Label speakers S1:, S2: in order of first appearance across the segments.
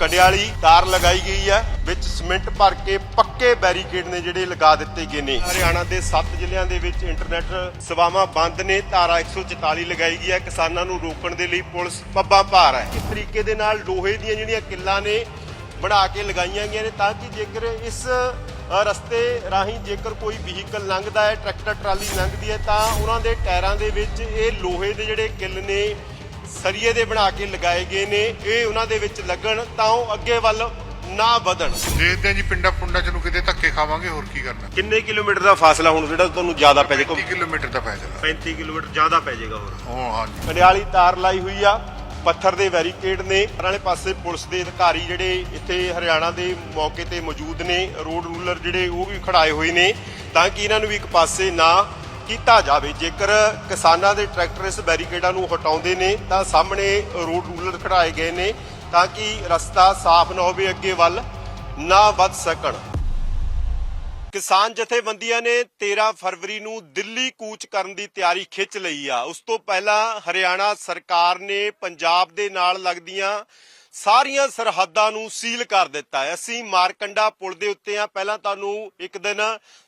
S1: ਕੰਡਿਆਲੀ ਤਾਰ ਲਗਾਈ ਗਈ ਹੈ, ਵਿੱਚ ਸਿਮੈਂਟ ਭਰ ਕੇ ਪੱਕੇ ਬੈਰੀਕੇਡ ਨੇ ਜਿਹੜੇ ਲਗਾ ਦਿੱਤੇ ਗਏ ਨੇ। ਹਰਿਆਣਾ ਦੇ 7 ਜ਼ਿਲ੍ਹਿਆਂ ਦੇ ਵਿੱਚ ਇੰਟਰਨੈਟ ਸੇਵਾਵਾਂ ਬੰਦ ਨੇ, ਧਾਰਾ 144 ਲਗਾਈ ਗਈ ਹੈ। ਕਿਸਾਨਾਂ ਨੂੰ ਰੋਕਣ ਦੇ ਲਈ ਪੁਲਿਸ ਪੱਬਾਂ ਭਾਰ ਹੈ। ਇਸ ਤਰੀਕੇ ਦੇ ਨਾਲ ਲੋਹੇ ਦੀਆਂ ਜਿਹੜੀਆਂ ਕਿੱਲਾਂ ਨੇ ਬਣਾ ਕੇ ਲਗਾਈਆਂ ਗਈਆਂ ਨੇ, ਤਾਂ ਕਿ ਜੇਕਰ ਇਸ ਰਸਤੇ ਰਾਹੀਂ ਜੇਕਰ ਕੋਈ ਵਹੀਕਲ ਲੰਘਦਾ ਹੈ, ਟਰੈਕਟਰ, ਟਰਾਲੀ ਲੰਘਦੀ ਹੈ, ਤਾਂ ਉਹਨਾਂ ਦੇ ਟਾਇਰਾਂ ਦੇ ਵਿੱਚ ਇਹ ਲੋਹੇ ਦੇ ਜਿਹੜੇ ਕਿੱਲ ਨੇ ਸਰੀਏ ਦੇ ਬਣਾ ਕੇ ਲਗਾਏ ਗਏ ਨੇ ਇਹ ਉਹਨਾਂ ਦੇ ਵਿੱਚ ਲੱਗਣ ਤਾਂ ਉਹ ਅੱਗੇ ਵੱਲ ਨਾ ਵਧਣ।
S2: ਦੇਖਦੇ ਹਾਂ ਜੀ ਪਿੰਡਾਂ ਪੁੰਡਾਂ ਚ ਨੂੰ ਕਿਤੇ ਧੱਕੇ ਖਾਵਾਂਗੇ ਹੋਰ ਕੀ ਕਰਨਾ?
S1: ਕਿੰਨੇ ਕਿਲੋਮੀਟਰ ਦਾ ਫਾਸਲਾ ਹੁਣ ਜਿਹੜਾ ਤੁਹਾਨੂੰ ਜ਼ਿਆਦਾ ਪੈ ਜਾਏਗਾ
S2: 30 ਕਿਲੋਮੀਟਰ ਦਾ ਪੈ ਜਾਣਾ
S1: 35 ਕਿਲੋਮੀਟਰ ਜ਼ਿਆਦਾ ਪੈ ਜਾਏਗਾ ਹੋਰ।
S2: ਉਹ ਹਾਂਜੀ।
S1: ਕੰਡਿਆਲੀ ਤਾਰ ਲਾਈ ਹੋਈ ਆ ਪੱਥਰ ਦੇ ਬੈਰੀਕੇਡ ਨੇ। ਵਾਲੇ ਪਾਸੇ ਪੁਲਿਸ ਦੇ ਅਧਿਕਾਰੀ ਜਿਹੜੇ ਇੱਥੇ ਹਰਿਆਣਾ ਦੇ ਮੌਕੇ ਤੇ ਮੌਜੂਦ ਨੇ ਰੋਡ ਰੂਲਰ ਜਿਹੜੇ ਉਹ ਵੀ ਖੜਾਏ ਹੋਏ ਨੇ। ਤਾਂ ਕਿ ਇਹਨਾਂ ਨੂੰ ਵੀ ਇੱਕ ਪਾਸੇ ਨਾ ਕੀਤਾ ਜਾਵੇ। ਜੇਕਰ ਕਿਸਾਨਾਂ ਦੇ ਟਰੈਕਟਰ ਇਸ ਬੈਰੀਕੇਡਾਂ ਨੂੰ ਹਟਾਉਂਦੇ ਨੇ, ਤਾਂ ਸਾਹਮਣੇ ਰੋਡ ਰੂਲਰ ਖੜਾਏ ਗਏ ਨੇ ਤਾਂ ਕਿ ਰਸਤਾ ਸਾਫ਼ ਨਾ ਹੋਵੇ, ਅੱਗੇ ਵੱਲ ਨਾ ਵੱਧ ਸਕਣ। ਕਿਸਾਨ ਜਥੇਬੰਦੀਆਂ ਨੇ 13 ਫਰਵਰੀ ਨੂੰ ਦਿੱਲੀ ਕੂਚ ਕਰਨ ਦੀ ਤਿਆਰੀ ਖਿੱਚ ਲਈ ਆ। ਉਸ ਤੋਂ ਪਹਿਲਾਂ ਹਰਿਆਣਾ ਸਰਕਾਰ ਨੇ ਪੰਜਾਬ ਦੇ ਨਾਲ ਲੱਗਦੀਆਂ ਸਾਰੀਆਂ ਸਰਹੱਦਾਂ ਨੂੰ ਸੀਲ ਕਰ ਦਿੱਤਾ ਹੈ। ਅਸੀਂ ਮਾਰਕੰਡਾ ਪੁਲ ਦੇ ਉੱਤੇ ਆ ਪਹਿਲਾਂ ਤੁਹਾਨੂੰ ਇੱਕ ਦਿਨ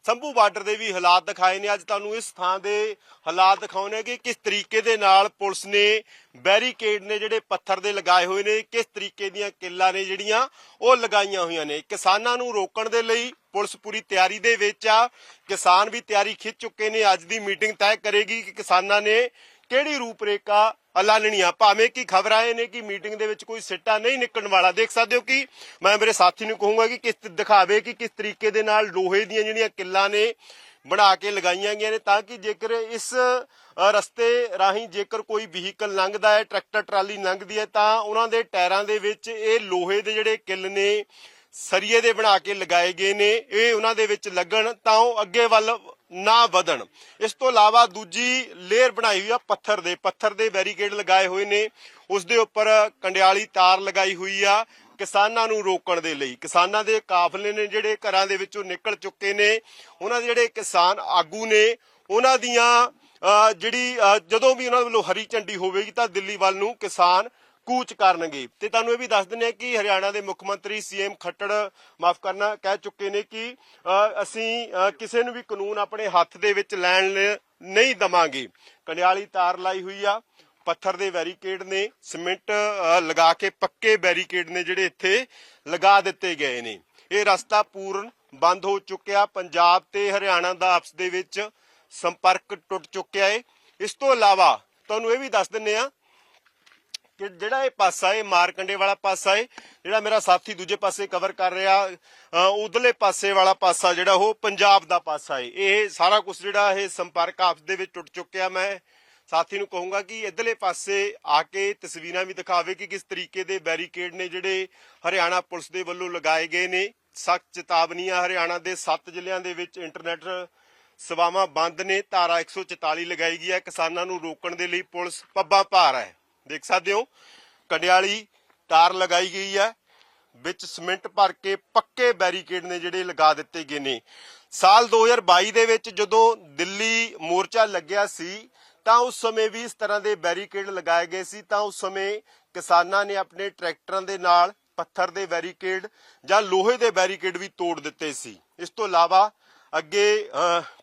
S1: ਸੰਭੂ ਬਾਰਡਰ ਦੇ ਵੀ ਹਾਲਾਤ ਦਿਖਾਏ ਨੇ। ਅੱਜ ਤੁਹਾਨੂੰ ਇਸ ਥਾਂ ਦੇ ਹਾਲਾਤ ਦਿਖਾਉਣੇ ਕਿ ਕਿਸ ਤਰੀਕੇ ਦੇ ਨਾਲ ਪੁਲਿਸ ਨੇ ਬੈਰੀਕੇਡ ਨੇ ਜਿਹੜੇ ਪੱਥਰ ਦੇ ਲਗਾਏ ਹੋਏ ਨੇ, ਕਿਸ ਤਰੀਕੇ ਦੀਆਂ ਕਿੱਲਾਂ ਨੇ ਜਿਹੜੀਆਂ ਉਹ ਲਗਾਈਆਂ ਹੋਈਆਂ ਨੇ। ਕਿਸਾਨਾਂ ਨੂੰ ਰੋਕਣ ਦੇ ਲਈ ਪੁਲਿਸ ਪੂਰੀ ਤਿਆਰੀ ਦੇ ਵਿੱਚ ਆ। ਕਿਸਾਨ ਵੀ ਤਿਆਰੀ ਖਿੱਚ ਚੁੱਕੇ ਨੇ। ਅੱਜ ਦੀ ਮੀਟਿੰਗ ਤੈਅ ਕਰੇਗੀ ਕਿ ਕਿਸਾਨਾਂ ਨੇ ਕਿਹੜੀ ਰੂਪਰੇਖਾ ਐਲਾਨਣੀ ਭਾਵੇਂ ਕਿ ਖਬਰਾਂ ਇਹ ਨੇ ਕਿ ਮੀਟਿੰਗ ਦੇ ਵਿੱਚ ਕੋਈ ਸਿੱਟਾ ਨਹੀਂ ਨਿਕਲਣ ਵਾਲਾ। ਦੇਖ ਸਕਦੇ ਹੋ ਕਿ ਮੈਂ ਮੇਰੇ ਸਾਥੀ ਨੂੰ ਕਹੂੰਗਾ ਕਿ ਕਿਸ ਦਿਖਾਵੇ ਕਿ ਕਿਸ ਤਰੀਕੇ ਦੇ ਨਾਲ ਲੋਹੇ ਦੀਆਂ ਜਿਹੜੀਆਂ ਕਿੱਲਾਂ ਨੇ ਬਣਾ ਕੇ ਲਗਾਈਆਂ ਗਈਆਂ ਨੇ ਤਾਂ ਕਿ ਜੇਕਰ ਇਸ ਰਸਤੇ ਰਾਹੀਂ ਜੇਕਰ ਕੋਈ ਵਹੀਕਲ ਲੰਘਦਾ ਹੈ, ਟਰੈਕਟਰ, ਟਰਾਲੀ ਲੰਘਦੀ ਹੈ, ਤਾਂ ਉਹਨਾਂ ਦੇ ਟਾਇਰਾਂ ਦੇ ਵਿੱਚ ਇਹ ਲੋਹੇ ਦੇ ਜਿਹੜੇ ਕਿੱਲ ਨੇ ਸਰੀਏ ਦੇ ਬਣਾ ਕੇ ਲਗਾਏ ਗਏ ਨੇ। ਇਹ ਉਹਨਾਂ ਦੇ ਵਿੱਚ ਲੱਗਣ ਤਾਂ ਉਹ ਅੱਗੇ ਵੱਲ ਨਾ ਵਧਣ। ਇਸ ਤੋਂ ਇਲਾਵਾ ਦੂਜੀ ਲੇਅਰ ਬਣਾਈ ਹੋਈ ਆ ਪੱਥਰ ਦੇ। ਪੱਥਰ ਦੇ ਬੈਰੀਕੇਡ ਲਗਾਏ ਹੋਏ ਨੇ। ਉਸ ਦੇ ਉੱਪਰ ਕੰਡਿਆਲੀ ਤਾਰ ਲਗਾਈ ਹੋਈ ਆ ਕਿਸਾਨਾਂ ਨੂੰ ਰੋਕਣ ਦੇ ਲਈ। ਕਿਸਾਨਾਂ ਦੇ ਕਾਫਲੇ ਨੇ ਜਿਹੜੇ ਘਰਾਂ ਦੇ ਵਿੱਚੋਂ ਨਿਕਲ ਚੁੱਕੇ ਨੇ। ਉਹਨਾਂ ਦੇ ਜਿਹੜੇ ਕਿਸਾਨ ਆਗੂ ਨੇ ਉਹਨਾਂ ਦੀਆਂ ਅਹ, ਜਿਹੜੀ ਅਹ, ਜਦੋਂ ਵੀ ਉਹਨਾਂ ਵੱਲੋਂ ਹਰੀ ਝੰਡੀ ਹੋਵੇਗੀ ਤਾਂ ਦਿੱਲੀ ਵੱਲ ਨੂੰ ਕਿਸਾਨ ਕੂਚ ਕਰਨਗੇ। ਤੇ ਤੁਹਾਨੂੰ ਇਹ ਵੀ ਦੱਸ ਦਿੰਦੇ ਆ ਕਿ ਹਰਿਆਣਾ ਦੇ ਮੁੱਖ ਮੰਤਰੀ ਸੀਐਮ ਖੱਟੜ, ਮਾਫ ਕਰਨਾ, ਕਹਿ ਚੁੱਕੇ ਨੇ ਕਿ ਅਸੀਂ ਕਿਸੇ ਨੂੰ ਵੀ ਕਾਨੂੰਨ ਆਪਣੇ ਹੱਥ ਦੇ ਵਿੱਚ ਲੈਣ ਨਹੀਂ ਦਵਾਂਗੇ। ਕੰਡਿਆਲੀ ਤਾਰ ਲਾਈ ਹੋਈ ਆ, ਪੱਥਰ ਦੇ ਬੈਰੀਕੇਡ ਨੇ, ਸਿਮੈਂਟ ਲਗਾ ਕੇ ਪੱਕੇ ਬੈਰੀਕੇਡ ਨੇ ਜਿਹੜੇ ਇੱਥੇ ਲਗਾ ਦਿੱਤੇ ਗਏ ਨੇ। ਇਹ ਰਸਤਾ ਪੂਰਨ ਬੰਦ ਹੋ ਚੁੱਕਿਆ, ਪੰਜਾਬ ਤੇ ਹਰਿਆਣਾ ਦਾ ਆਪਸ ਦੇ ਵਿੱਚ ਸੰਪਰਕ ਟੁੱਟ ਚੁੱਕਿਆ ਹੈ ਇਸ ਤੋਂ ਇਲਾਵਾ, ਤੁਹਾਨੂੰ ਇਹ ਵੀ ਦੱਸ ਦਿੰਨੇ ਆ ਕਿ ਜਿਹੜਾ ਇਹ ਪਾਸਾ ਹੈ ਮਾਰਕੰਡੇ ਵਾਲਾ ਪਾਸਾ ਹੈ ਜਿਹੜਾ ਮੇਰਾ ਸਾਥੀ ਦੂਜੇ ਪਾਸੇ ਕਵਰ ਕਰ ਰਿਹਾ ਅ, ਉਧਰਲੇ ਪਾਸੇ ਵਾਲਾ ਪਾਸਾ ਜਿਹੜਾ ਉਹ ਪੰਜਾਬ ਦਾ ਪਾਸਾ ਹੈ। ਇਹ ਸਾਰਾ ਕੁਝ ਜਿਹੜਾ ਇਹ ਸੰਪਰਕ ਆਪਸ ਦੇ ਵਿੱਚ ਟੁੱਟ ਚੁੱਕਿਆ ਮੈਂ। ਸਾਥੀ ਨੂੰ ਕਹੂੰਗਾ ਕਿ ਇਧਰਲੇ ਪਾਸੇ ਆ ਕੇ ਤਸਵੀਰਾਂ ਵੀ ਦਿਖਾਵੇ ਕਿ ਕਿਸ ਤਰੀਕੇ ਦੇ ਬੈਰੀਕੇਡ ਨੇ ਜਿਹੜੇ ਹਰਿਆਣਾ ਪੁਲਿਸ ਦੇ ਵੱਲੋਂ ਲਗਾਏ ਗਏ ਨੇ। ਸਖਤ ਚੇਤਾਵਨੀਆਂ ਹਰਿਆਣਾ ਦੇ 7 ਜ਼ਿਲ੍ਹਿਆਂ ਦੇ ਵਿੱਚ ਇੰਟਰਨੈਟ ਸੇਵਾਵਾਂ ਬੰਦ ਨੇ। ਧਾਰਾ 144 ਲਗਾਈ ਗਈ ਹੈ ਕਿਸਾਨਾਂ ਨੂੰ ਰੋਕਣ ਦੇ ਲਈ ਪੁਲਿਸ ਪੱਬਾਂ ਭਾਰ ਹੈ। ਦੇਖ ਸਕਦੇ ਹੋ, ਕੰਡਿਆਲੀ ਤਾਰ ਲਗਾਈ ਗਈ ਹੈ, ਵਿੱਚ ਸਿਮੈਂਟ ਭਰ ਕੇ ਪੱਕੇ ਬੈਰੀਕੇਡ ਨੇ ਜਿਹੜੇ ਲਗਾ ਦਿੱਤੇ ਗਏ ਨੇ। ਸਾਲ 2022 ਦੇ ਵਿੱਚ ਜਦੋਂ ਦਿੱਲੀ ਮੋਰਚਾ ਲੱਗਿਆ ਸੀ, ਤਾਂ ਉਸ ਸਮੇਂ ਵੀ ਇਸ ਤਰ੍ਹਾਂ ਦੇ ਬੈਰੀਕੇਡ ਲਗਾਏ ਗਏ ਸੀ, ਤਾਂ ਉਸ ਸਮੇਂ ਕਿਸਾਨਾਂ ਨੇ ਆਪਣੇ ਟਰੈਕਟਰਾਂ ਦੇ ਨਾਲ ਪੱਥਰ ਦੇ ਬੈਰੀਕੇਡ ਜਾਂ ਲੋਹੇ ਦੇ ਬੈਰੀਕੇਡ ਵੀ ਤੋੜ ਦਿੱਤੇ ਸੀ। ਇਸ ਤੋਂ ਇਲਾਵਾ ਅੱਗੇ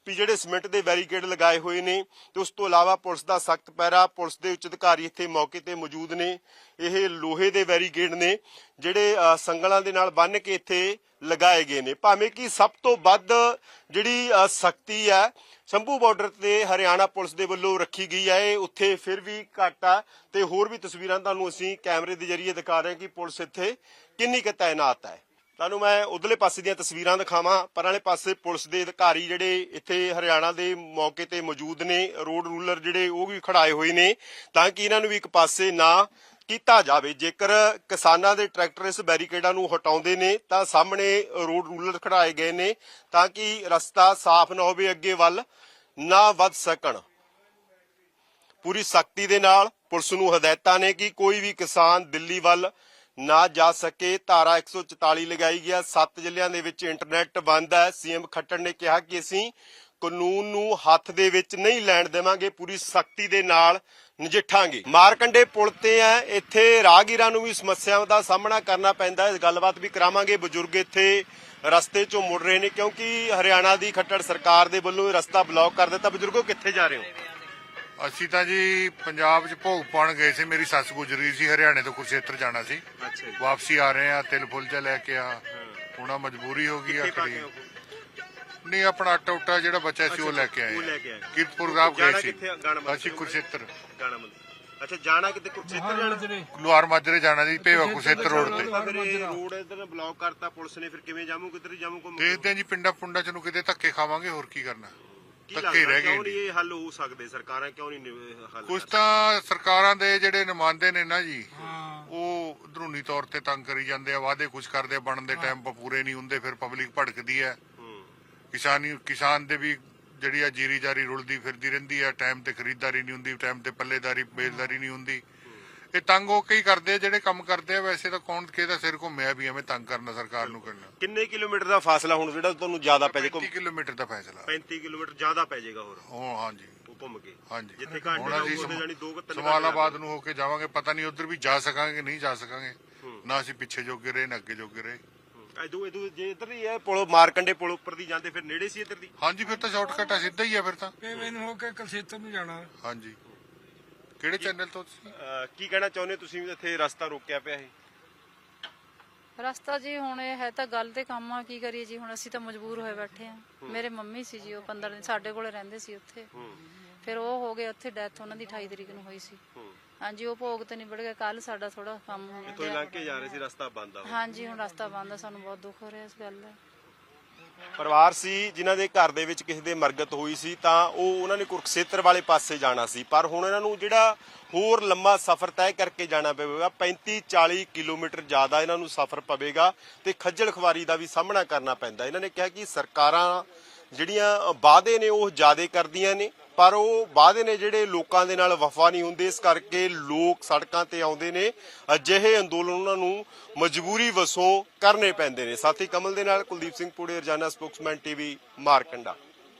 S1: ਵੀ ਜਿਹੜੇ ਸਿਮੈਂਟ ਦੇ ਬੈਰੀਕੇਡ ਲਗਾਏ ਹੋਏ ਨੇ ਤੇ ਉਸ ਤੋਂ ਇਲਾਵਾ ਪੁਲਿਸ ਦਾ ਸਖਤ ਪਹਿਰਾ, ਪੁਲਿਸ ਦੇ ਉੱਚ ਅਧਿਕਾਰੀ ਇੱਥੇ ਮੌਕੇ ਤੇ ਮੌਜੂਦ ਨੇ। ਇਹ ਲੋਹੇ ਦੇ ਬੈਰੀਕੇਡ ਨੇ, ਜਿਹੜੇ ਸੰਗਲਾਂ ਦੇ ਨਾਲ ਬੰਨ੍ਹ ਕੇ ਇੱਥੇ ਲਗਾਏ ਗਏ ਨੇ। ਭਾਵੇਂ ਕਿ ਸਭ ਤੋਂ ਵੱਧ ਜਿਹੜੀ ਸਖਤੀ ਹੈ, ਸ਼ੰਭੂ ਬਾਰਡਰ ਤੇ ਹਰਿਆਣਾ ਪੁਲਿਸ ਦੇ ਵੱਲੋਂ ਰੱਖੀ ਗਈ ਹੈ। ਇਹ ਉੱਥੇ ਫਿਰ ਵੀ ਘੱਟ ਆ ਤੇ ਹੋਰ ਵੀ ਤਸਵੀਰਾਂ ਤੁਹਾਨੂੰ ਅਸੀਂ ਕੈਮਰੇ ਦੇ ਜ਼ਰੀਏ ਦਿਖਾ ਰਹੇ ਹਾਂ ਕਿ ਪੁਲਿਸ ਇੱਥੇ ਕਿੰਨੀ ਕੁ ਤਾਇਨਾਤ ਹੈ। ਤੁਹਾਨੂੰ ਮੈਂ ਉਧਰਲੇ ਪਾਸੇ ਦੀਆਂ ਤਸਵੀਰਾਂ ਦਿਖਾਵਾਂ, ਪਰ ਵਾਲੇ ਪਾਸੇ ਪੁਲਿਸ ਦੇ ਅਧਿਕਾਰੀ ਜਿਹੜੇ ਇੱਥੇ ਹਰਿਆਣਾ ਦੇ ਮੌਕੇ ਤੇ ਮੌਜੂਦ ਨੇ, ਰੋਡ ਰੂਲਰ ਜਿਹੜੇ ਉਹ ਵੀ ਖੜਾਏ ਹੋਏ ਨੇ, ਤਾਂ ਕਿ ਇਹਨਾਂ ਨੂੰ ਵੀ ਇੱਕ ਪਾਸੇ ਨਾ ਕੀਤਾ ਜਾਵੇ। ਜੇਕਰ ਕਿਸਾਨਾਂ ਦੇ ਟਰੈਕਟਰ ਇਸ ਬੈਰੀਕੇਡਾਂ ਨੂੰ ਹਟਾਉਂਦੇ ਨੇ, ਤਾਂ ਸਾਹਮਣੇ ਰੋਡ ਰੂਲਰ ਖੜਾਏ ਗਏ ਨੇ, ਤਾਂ ਕਿ ਰਸਤਾ ਸਾਫ਼ ਨਾ ਹੋਵੇ, ਅੱਗੇ ਵੱਲ ਨਾ ਵੱਧ ਸਕਣ। ਪੂਰੀ ਸਖਤੀ ਦੇ ਨਾਲ ਪੁਲਿਸ ਨੂੰ ਹਦਾਇਤਾਂ ਨੇ ਕਿ ਕੋਈ ਵੀ ਕਿਸਾਨ ਦਿੱਲੀ ਵੱਲ ਨਾ ਜਾ ਸਕੇ, ਧਾਰਾ 144 ਲਗਾਈ ਗਿਆ। ਸੱਤ ਜ਼ਿਲ੍ਹਿਆਂ ਦੇ ਵਿੱਚ ਇੰਟਰਨੈਟ ਬੰਦ ਹੈ। ਸੀਐਮ ਖੱਟੜ ਨੇ ਕਿਹਾ ਕਿ ਅਸੀਂ ਕਾਨੂੰਨ ਨੂੰ ਹੱਥ ਦੇ ਵਿੱਚ ਨਹੀਂ ਲੈਣ ਦੇਵਾਂਗੇ, ਪੂਰੀ ਸਖਤੀ ਦੇ ਨਾਲ ਨਜਿੱਠਾਂਗੇ। ਮਾਰਕੰਡੇ ਪੁਲ ਤੇ ਆ ਇੱਥੇ ਰਾਹਗੀਰਾਂ ਨੂੰ ਵੀ ਸਮੱਸਿਆਵਾਂ ਦਾ ਸਾਹਮਣਾ ਕਰਨਾ ਪੈਂਦਾ ਹੈ। ਗੱਲਬਾਤ ਵੀ ਕਰਾਵਾਂਗੇ। ਬਜ਼ੁਰਗ ਇੱਥੇ ਰਸਤੇ ਚੋਂ ਮੁੜ ਰਹੇ ਨੇ, ਕਿਉਂਕਿ ਹਰਿਆਣਾ ਦੀ ਖੱਟੜ ਸਰਕਾਰ ਦੇ ਵੱਲੋਂ ਰਸਤਾ ਬਲੌਕ ਕਰ ਦਿੱਤਾ। ਬਜ਼ੁਰਗੋ, ਕਿੱਥੇ ਜਾ ਰਹੇ ਹੋ?
S2: ਅਸੀਂ ਤਾਂ ਜੀ ਪੰਜਾਬ 'ਚ ਭੋਗ ਪਾਉਣ ਗਏ ਸੀ। ਮੇਰੀ ਸੱਸ ਗੁਜਰੀ ਸੀ ਹਰਿਆਣੇ ਤੋਂ ਕੁਰਸ਼ੇਤਰ ਜਾਣਾ ਸੀ।
S1: ਅੱਛਾ ਜੀ।
S2: ਵਾਪਸੀ ਆ ਰਹੇ ਆ ਤਿਲ ਫੁੱਲ ਚ ਲੈ ਕੇ ਆ। ਹੁਣ ਮਜਬੂਰੀ ਹੋ ਗਈ ਆ ਖੜੀ ਨਹੀਂ ਆਪਣਾ ਆਟਾ ਉਟਾ ਜਿਹੜਾ ਬਚਿਆ ਸੀ ਉਹ ਲੈ ਕੇ ਆਏ। ਕੀਰਤਪੁਰ
S1: ਜਾਣਾ
S2: ਗਏ ਸੀ। ਅਸੀਂ ਕੁਰਸ਼ੇਤਰ
S1: ਗਾਣਾ ਮੰਦਰ। ਅੱਛਾ ਜਾਣਾ ਕਿਤੇ ਕੁਰਕਸ਼ੇਤਰ ਜਾਣਾ?
S2: ਲੁਹਾਰ ਮਾਜਰੇ ਜਾਣਾ ਜੀ ਭੇਵਾ ਕੁਰਸ਼ੇਤਰ ਰੋਡ ਤੇ।
S1: ਰੋਡ ਇਧਰ ਬਲੌਕ ਕਰਤਾ ਪੁਲਿਸ ਨੇ ਫਿਰ ਕਿਵੇਂ ਜਾਮੂ ਕਿੱਧਰ ਜਾਮੂ ਕੇ?
S2: ਦੇਖਦੇ ਆ ਜੀ ਪਿੰਡਾਂ ਪੁੰਡਾਂ ਚ ਨੂੰ ਕਿਤੇ ਧੱਕੇ ਖਾਵਾਂਗੇ ਹੋਰ ਕੀ ਕਰਨਾ। ਧੱਕੇ ਹੀ ਰਹਿ
S1: ਕਿਉਂ
S2: ਗਏ
S1: ਨਹੀਂ ਇਹ ਹੱਲ ਹੋ ਸਕਦੇ? ਸਰਕਾਰਾਂ ਕਿਉਂ ਨਹੀਂ ਨਿ- ਹੱਲ
S2: ਕੁਝ ਤਾਂ ਸਰਕਾਰਾਂ ਦੇ ਜਿਹੜੇ ਨੁਮਾਇੰਦੇ ਨੇ ਨਾ ਜੀ ਉਹ ਅੰਦਰੂਨੀ ਤੌਰ ਤੇ ਤੰਗ ਕਰੀ ਜਾਂਦੇ ਆ ਵਾਅਦੇ ਕੁਝ ਕਰਦੇ ਬਣਨ ਦੇ ਟਾਈਮ 'ਤੇ ਪੂਰੇ ਨਹੀਂ ਹੁੰਦੇ ਫਿਰ ਪਬਲਿਕ ਭੜਕਦੀ ਹੈ।
S1: ਹੂੰ।
S2: ਕਿਸਾਨੀ ਕਿਸਾਨ ਦੇ ਵੀ ਜਿਹੜੀ ਆ ਜੀਰੀ ਜਾਰੀ ਰੁਲਦੀ ਫਿਰਦੀ ਰਹਿੰਦੀ ਆ ਟਾਈਮ ਤੇ ਖਰੀਦਦਾਰੀ ਨਹੀਂ ਹੁੰਦੀ ਟਾਈਮ ਤੇ ਪੱਲੇਦਾਰੀ ਬੇਲਦਾਰੀ ਨਹੀਂ ਹੁੰਦੀ। ਇਹ ਤੰਗ ਹੋ ਕੇ ਹੀ ਕਰਦੇ ਆ ਜਿਹੜੇ ਕੰਮ ਕਰਦੇ ਆ ਵੈਸੇ ਤਾਂ ਕੌਣ ਕਿਹਦਾ ਸਿਰ ਘੁੰਮਿਆ ਵੀ ਐਵੇਂ ਤੰਗ ਕਰਨਾ ਸਰਕਾਰ ਨੂੰ ਕਰਨਾ।
S1: ਕਿੰਨੇ ਕਿਲੋਮੀਟਰ ਦਾ ਫਾਸਲਾ ਹੁਣ ਜਿਹੜਾ ਤੁਹਾਨੂੰ ਜ਼ਿਆਦਾ ਪੈ
S2: 35
S1: ਜਾਏਗਾ
S2: ਕਿਲੋਮੀਟਰ ਦਾ ਫੈਸਲਾ।
S1: 35 ਕਿਲੋਮੀਟਰ ਜ਼ਿਆਦਾ ਪੈ ਜਾਏਗਾ ਹੋਰ।
S2: ਉਹ ਹਾਂਜੀ।
S1: ਉਹ ਘੁੰਮ ਕੇ।
S2: ਹਾਂਜੀ।
S1: ਜਿੱਥੇ ਘੰਟੇ ਜਾਣੀ ਦੋ ਕੁ ਤਿੰਨ
S2: ਸਮਾਲਾਬਾਦ ਨੂੰ ਹੋ ਕੇ ਜਾਵਾਂਗੇ ਪਤਾ ਨਹੀਂ ਉਧਰ ਵੀ ਜਾ ਸਕਾਂਗੇ ਨਹੀਂ ਜਾ ਸਕਾਂਗੇ। ਨਾ ਅਸੀਂ ਪਿੱਛੇ ਜੋਗੇ ਰਹੇ ਨਾ ਅੱਗੇ ਜੋਗੇ ਰਹੇ।
S1: ਇਦੋਂ ਇਦੋਂ ਜੇ ਇੱਧਰ ਹੀ ਹੈ ਪੁਲ ਮਾਰਕੰਡੇ ਪੁਲ ਉੱਪਰ ਦੀ ਜਾਂਦੇ ਫਿਰ ਨੇੜੇ ਸੀ ਇੱਧਰ ਦੀ?
S2: ਹਾਂਜੀ ਫਿਰ ਤਾਂ ਸ਼ਾਰਟਕਟ ਆ ਸਿੱਧਾ ਹੀ ਆ ਫਿਰ ਤਾਂ।
S3: ਪੇਵੇਂ ਨੂੰ ਹੋ ਕੇ ਕਲਸੀਤਰ ਨੂੰ ਜਾਣਾ।
S2: ਹਾਂਜੀ। ਕਿਹੜੇ ਚੈਨਲ ਤੋਂ ਤੁਸੀਂ?
S1: ਅਹ ਕੀ ਕਹਿਣਾ ਚਾਹੁੰਦੇ ਹੋ ਤੁਸੀਂ? ਵੀ ਇੱਥੇ ਰਸਤਾ ਰੋਕਿਆ ਪਿਆ ਇਹ
S4: ਰਸਤਾ ਜੀ ਹੁਣ ਇਹ ਹੈ ਤਾਂ ਗੱਲ ਤੇ ਕੰਮ ਆ। ਕੀ ਕਰੀਏ ਜੀ? ਹੁਣ ਅਸੀਂ ਤਾਂ ਮਜਬੂਰ ਹੋਏ ਬੈਠੇ ਆ। ਮੇਰੇ ਮੰਮੀ ਸੀ ਜੀ ਉਹ 15 ਦਿਨ ਸਾਡੇ ਕੋਲੇ ਰਹਿੰਦੇ ਸੀ ਉੱਥੇ। ਫਿਰ ਉਹ ਹੋ ਗਏ ਉੱਥੇ ਡੈਥ ਉਹਨਾਂ ਦੀ 28 ਤਰੀਕ ਨੂੰ ਹੋਈ ਸੀ। ਹਾਂਜੀ ਉਹ ਭੋਗ ਤੇ ਨਿਬੜ ਗਿਆ ਕੱਲ ਸਾਡਾ ਥੋੜਾ ਕੰਮ ਹੋ
S1: ਇੱਥੋਂ ਹੀ
S4: ਗਿਆ
S1: ਲੰਘ ਕੇ ਜਾ ਰਹੇ ਸੀ ਰਸਤਾ ਬੰਦ ਆ
S4: ਹਾਂਜੀ ਹੁਣ ਰਸਤਾ ਬੰਦ ਆ। ਸਾਨੂੰ ਬਹੁਤ ਦੁੱਖ ਹੋ ਰਿਹਾ ਇਸ ਗੱਲ ਦਾ।
S1: ਪਰਿਵਾਰ ਸੀ, ਜਿਨ੍ਹਾਂ ਦੇ ਘਰ ਦੇ ਵਿੱਚ ਕਿਸੇ ਦੇ ਮਰਗਤ ਹੋਈ ਸੀ, ਤਾਂ ਉਹ ਉਹਨਾਂ ਨੇ ਕੁਰਕਸ਼ੇਤਰ ਵਾਲੇ ਪਾਸੇ ਜਾਣਾ ਸੀ। ਪਰ ਹੁਣ ਇਹਨਾਂ ਨੂੰ ਜਿਹੜਾ ਹੋਰ ਲੰਮਾ ਸਫ਼ਰ ਤੈਅ ਕਰਕੇ ਜਾਣਾ ਪਵੇਗਾ 35 40 ਕਿਲੋਮੀਟਰ ਜ਼ਿਆਦਾ ਇਹਨਾਂ ਨੂੰ ਸਫ਼ਰ ਪਵੇਗਾ ਤੇ ਖੱਜਲ ਖਵਾਰੀ ਦਾ ਵੀ ਸਾਹਮਣਾ ਕਰਨਾ ਪੈਂਦਾ। ਇਹਨਾਂ ਨੇ ਕਿਹਾ ਕਿ ਸਰਕਾਰਾਂ ਜਿਹੜੀਆਂ ਵਾਅਦੇ ਨੇ, ਉਹ ਜ਼ਿਆਦਾ ਕਰਦੀਆਂ ਨੇ। ਪਰ ਉਹ ਵਾਅਦੇ ਨੇ ਜਿਹੜੇ ਲੋਕਾਂ ਦੇ ਨਾਲ ਵਫਾ ਨਹੀਂ ਹੁੰਦੇ, ਇਸ ਕਰਕੇ ਲੋਕ ਸੜਕਾਂ ਤੇ ਆਉਂਦੇ ਨੇ। ਅਜਿਹੇ ਅੰਦੋਲਨ ਉਹਨਾਂ ਨੂੰ ਮਜਬੂਰੀ ਵਸੋਂ ਕਰਨੇ ਪੈਂਦੇ ਨੇ। ਸਾਥੀ ਕਮਲ ਦੇ ਨਾਲ ਕੁਲਦੀਪ ਸਿੰਘ ਪੂੜੇ, ਰਜਾਨਾ ਸਪੋਕਸਮੈਨ ਟੀਵੀ, ਮਾਰਕੰਡਾ।